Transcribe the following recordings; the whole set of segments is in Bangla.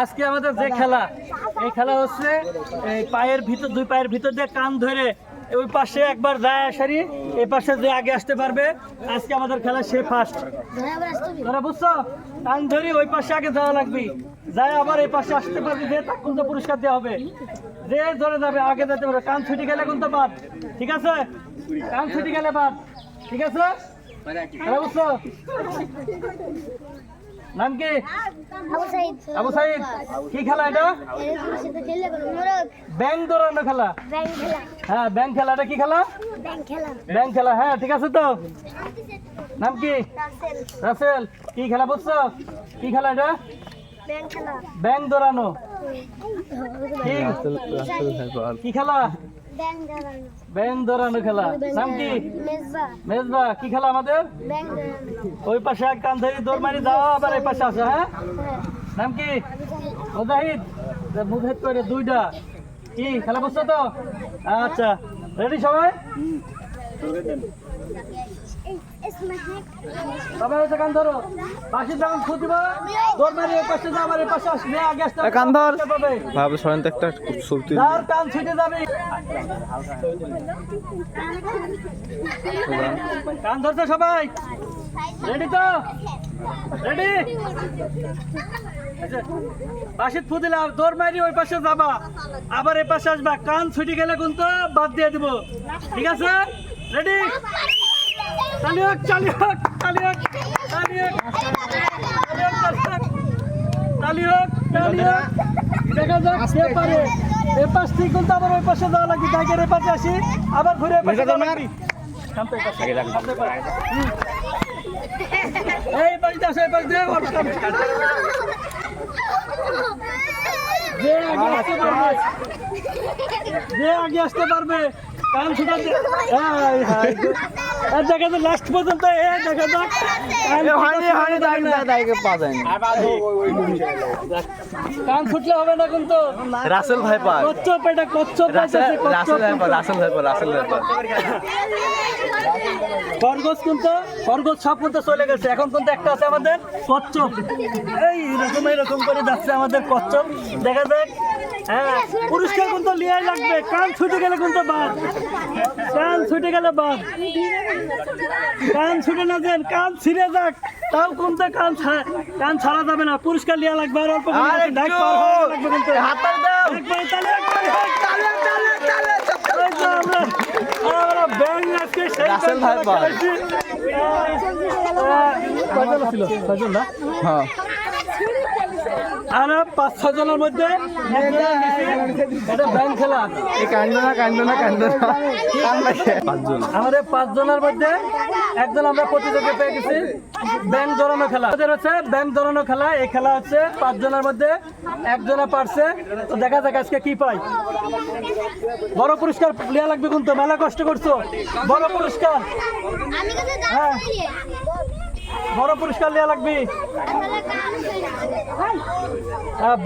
আজকে আমাদের যে খেলা, এই খেলা হচ্ছে, এই পায়ের ভিতর, দুই পায়ের ভিতর দিয়ে কান ধরে ওই পাশে একবার যায় আসারি এই পাশে যে আগে আসতে পারবে, আজকে আমাদের খেলা সে ফার্স্ট তোরা বুঝছ? কান ধরি ওই পাশে আগে যাওয়া লাগবে। যায় আবার এই পাশে আসতে পারবে, যে তাকে কিন্তু পুরস্কার দেওয়া হবে। যে ধরে যাবে, আগে যেতে পারবে। কান ছুটি গেলে কিন্তু বাদ? ঠিক আছে? কান ছুটি গেলে বাদ। ঠিক আছে? তোরা বুঝছ? নাম কি? আবু সাইদ। আবু সাইদ। কি খেলা এটা? এরকম সাথে খেললে কোনো মোরগ ব্যাং দৌড়ানো খেলা। হ্যাঁ ব্যাং খেলা। এটা কি খেলা? ব্যাংক খেলা। হ্যাঁ ঠিক আছে তো। নাম কি? রাসেল। কি খেলা বুঝছ কি খেলা এটা? ব্যাংক দৌড়ানো। কি? কি খেলা? ব্যাংক ব্যাং দৌড়ানো খেলা। নাম কি? মেজবা। কি খেলা আমাদের? ওই পাশে এক কান ধরে দৌড় মারি যাও আবার এই পাশে আসো হ্যাঁ? হ্যাঁ। নাম কি? মুজাহিদ। মুজাহিদ। করে দুইটা। কি খেলা বুঝছ তো? আচ্ছা। রেডি সবাই? কান ধরো পাশে আসবে আগে আসতে কান ধর। আসতে পারবে। ভাবে সরেন তো একটা ছবি যার কান ছুটে যাবে। কান ধরছে সবাই। রেডি তো? রেডি দৌড় মারি ওই পাশে যাবা। আবার এই পাশে আসবা। কান ছুটি গেলে কিন্তু বাদ দিয়ে দিব। ঠিক আছে? রেডি চালি হোক চালি হোক চালি হোক চালি হোক চালি হোক, চালি হোক। চালি হোক চালি হোক দেখা যাক কে পারে এ পাশ থেকে কিন্তু আবার ওই পাশে যাওয়া লাগবে গাইকের এ পাশে আসি আবার ঘুরে এ পাশে যাওয়া লাগবে। এই পাশে, এই। এই পাশে আসো এই পাশে দিয়ে যে আগে আসতে পারবে যে আগে আসতে পারবে ছুটাতে এই হাই গো। আর দেখা লাস্ট পর্যন্ত এ দেখা যাক কান হবে না কিন্তু। রাসেল ভাই পা কচ্ছপ এটা কচ্ছপ রাসেল ভাই পা রাসেল ভাই পা রাসেল ভাই পা খরগোশ কিন্তু খরগোশ সব কিন্তু চলে গেছে। এখন কিন্তু একটা আছে আমাদের কচ্ছপ। এই এরকম এরকম করে যাচ্ছে আমাদের কচ্ছপ। দেখা যাক। হ্যাঁ পুরস্কার কিন্তু লিয়াই লাগবে কান ছুটে গেলে কিন্তু বাদ কান ছুটে গেলে বাদ কান ছুটে না দেন কান ছিঁড়ে যাক তাও কিন্তু কান কান ছাড়া যাবে না পুরস্কার লিয়া লাগবে আর অল্প আমরা- আমরা আজকে সেই ছিল? না? হ্যাঁ আর পাঁচ ছয় জনের মধ্যে একজন নিচে, খেলা এই কান্দ না কান্দ না কান্দ না। পাঁচজন। আমাদের পাঁচ জনের মধ্যে একজন আমরা প্রতিযোগী পেয়ে গেছি। ব্যাংক ধরানো খেলা। আমাদের হচ্ছে ব্যাংক ধরানো খেলা। এই খেলা হচ্ছে পাঁচ জনের মধ্যে একজনে পারছে। তো দেখা যাক আজকে কি পাই। বড় পুরস্কার নেওয়া লাগবে কিন্তু মেলা কষ্ট করছ। বড় পুরস্কার। হ্যাঁ। বড় পুরস্কার নেওয়া লাগবে।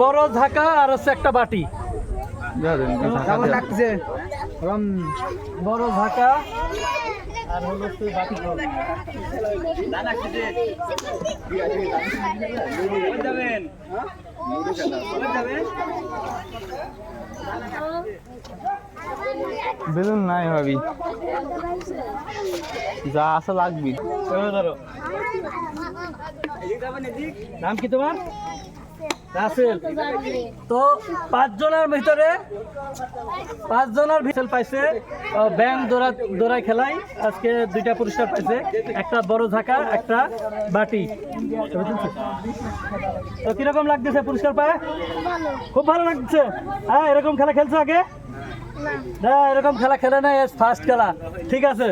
বড় ঝাঁকা আর হচ্ছে একটা বাটি। বড় ঝাঁকা আর হলো হচ্ছে বাটি খাও। বেলুন নাই ভাবি। যা আছে লাগবি। নাম কি তোমার? রাসেল। তো পাঁচ জনের ভিতরে পাঁচ জনের ভিতরে পাইছে ব্যাং দৌড়া দৌড়াই খেলাই। আজকে দুইটা পুরস্কার পাইছে। একটা বড় ঝাঁকা, একটা বাটি। তো কীরকম লাগতেছে পুরস্কার পায়? খুব ভালো লাগছে। হ্যাঁ এরকম খেলা খেলছো আগে? না এরকম খেলা খেলে না ফার্স্ট খেলা ঠিক আছে।